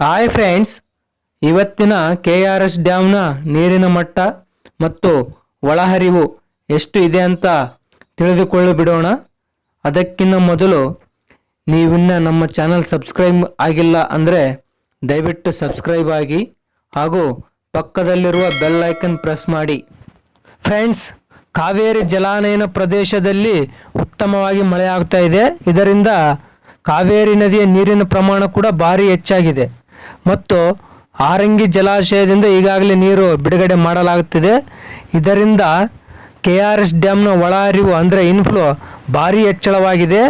Hi friends ಇವತ್ತಿನ K R S ಡ್ಯಾಮ್ನ ನೀರಿನ ಮಟ್ಟ ಮತ್ತು ಒಳಹರಿವು ಎಷ್ಟು ಇದೆ ಅಂತ ತಿಳಿದುಕೊಳ್ಳಿ ಬಿಡೋಣ ಅದಕ್ಕಿಂತ ಮೊದಲು ನೀವಿನ್ನ ನಮ್ಮ ಚಾನಲ್ ಸಬ್ಸ್ಕ್ರೈಬ್ ಆಗಿಲ್ಲ ಅಂದರೆ ದಯವಿಟ್ಟು ಸಬ್ಸ್ಕ್ರೈಬ್ ಆಗಿ ಹಾಗೂ ಪಕ್ಕದಲ್ಲಿರುವ ಬೆಲ್ ಐಕನ್ ಪ್ರೆಸ್ ಮಾಡಿ. ಫ್ರೆಂಡ್ಸ್ ಕಾವೇರಿ ಜಲಾನಯನ ಪ್ರದೇಶದಲ್ಲಿ ಉತ್ತಮವಾಗಿ ಮಳೆ ಆಗ್ತಾ ಇದೆ. ಇದರಿಂದ ಕಾವೇರಿ ನದಿಯ ನೀರಿನ ಪ್ರಮಾಣ ಕೂಡ ಭಾರಿ ಹೆಚ್ಚಾಗಿದೆ. ಮತ್ತು ಆರಂಗಿ ಜಲಾಶಯದಿಂದ ಈಗಾಗಲೇ ನೀರು ಬಿಡುಗಡೆ ಮಾಡಲಾಗುತ್ತಿದೆ. ಇದರಿಂದ ಕೆ ಆರ್ ಎಸ್ ಡ್ಯಾಮ್ನ ಒಳಹರಿವು ಅಂದರೆ ಇನ್ಫ್ಲೋ ಭಾರಿ ಹೆಚ್ಚಳವಾಗಿದೆ.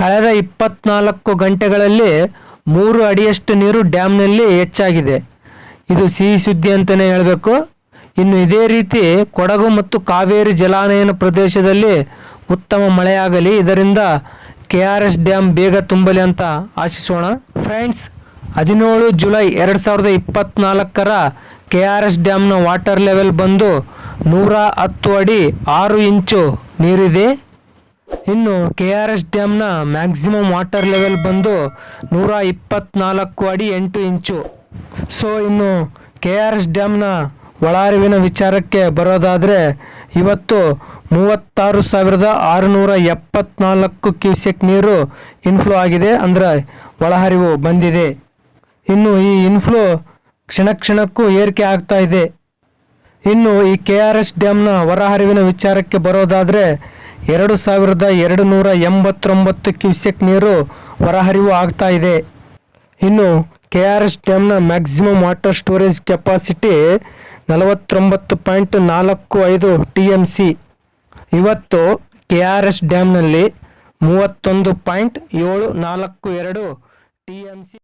ಕಳೆದ ಇಪ್ಪತ್ನಾಲ್ಕು ಗಂಟೆಗಳಲ್ಲಿ ಮೂರು ಅಡಿಯಷ್ಟು ನೀರು ಡ್ಯಾಮ್ನಲ್ಲಿ ಹೆಚ್ಚಾಗಿದೆ. ಇದು ಸಿಹಿ ಸುದ್ದಿ ಅಂತಲೇ ಹೇಳಬೇಕು. ಇನ್ನು ಇದೇ ರೀತಿ ಕೊಡಗು ಮತ್ತು ಕಾವೇರಿ ಜಲಾನಯನ ಪ್ರದೇಶದಲ್ಲಿ ಉತ್ತಮ ಮಳೆಯಾಗಲಿ. ಇದರಿಂದ ಕೆ ಆರ್ ಎಸ್ ಡ್ಯಾಮ್ ಬೇಗ ತುಂಬಲಿ ಅಂತ ಆಶಿಸೋಣ. ಫ್ರೆಂಡ್ಸ್ ಹದಿನೇಳು ಜುಲೈ ಎರಡು ಸಾವಿರದ ಇಪ್ಪತ್ತ್ನಾಲ್ಕರ ಕೆ ಆರ್ ಎಸ್ ಡ್ಯಾಮ್ನ ವಾಟರ್ ಲೆವೆಲ್ ಬಂದು ನೂರ ಹತ್ತು ಅಡಿ ಆರು ಇಂಚು ನೀರಿದೆ. ಇನ್ನು ಕೆ ಆರ್ ಎಸ್ ಡ್ಯಾಮ್ನ ಮ್ಯಾಕ್ಸಿಮಮ್ ವಾಟರ್ ಲೆವೆಲ್ ಬಂದು ನೂರ ಇಪ್ಪತ್ತ್ನಾಲ್ಕು ಅಡಿ ಎಂಟು ಇಂಚು. ಸೊ, ಇನ್ನು ಕೆ ಆರ್ ಎಸ್ ಡ್ಯಾಮ್ನ ಒಳಹರಿವಿನ ವಿಚಾರಕ್ಕೆ ಬರೋದಾದರೆ ಇವತ್ತು ಮೂವತ್ತಾರು ಸಾವಿರದ ಆರುನೂರ ಎಪ್ಪತ್ನಾಲ್ಕು ಕ್ಯೂಸೆಕ್ ನೀರು ಇನ್ಫ್ಲೋ ಆಗಿದೆ. ಅಂದರೆ ಒಳಹರಿವು ಬಂದಿದೆ. ಇನ್ನು ಈ ಇನ್ಫ್ಲೋ ಕ್ಷಣ ಕ್ಷಣಕ್ಕೂ ಏರಿಕೆ ಆಗ್ತಾ ಇದೆ. ಇನ್ನು ಈ ಕೆ ಆರ್ ಎಸ್ ಡ್ಯಾಮ್ನ ಹೊರಹರಿವಿನ ವಿಚಾರಕ್ಕೆ ಬರೋದಾದರೆ ಎರಡು ಸಾವಿರದ ಎರಡು ನೂರ ಎಂಬತ್ತೊಂಬತ್ತು ಕ್ಯೂಸೆಕ್ ನೀರು ಹೊರಹರಿವು ಆಗ್ತಾ ಇದೆ. ಇನ್ನು ಕೆ ಆರ್ ಎಸ್ ಡ್ಯಾಮ್ನ ಮ್ಯಾಕ್ಸಿಮಮ್ ವಾಟರ್ ಸ್ಟೋರೇಜ್ ಕೆಪಾಸಿಟಿ ನಲವತ್ತೊಂಬತ್ತು ಪಾಯಿಂಟ್ ನಾಲ್ಕು ಐದು ಟಿ ಎಂ ಸಿ ಇವತ್ತು ಕೆ ಆರ್ ಎಸ್ ಡ್ಯಾಮ್ನಲ್ಲಿ ಮೂವತ್ತೊಂದು ಪಾಯಿಂಟ್ ಏಳು ನಾಲ್ಕು ಎರಡು ಟಿ ಎಂ ಸಿ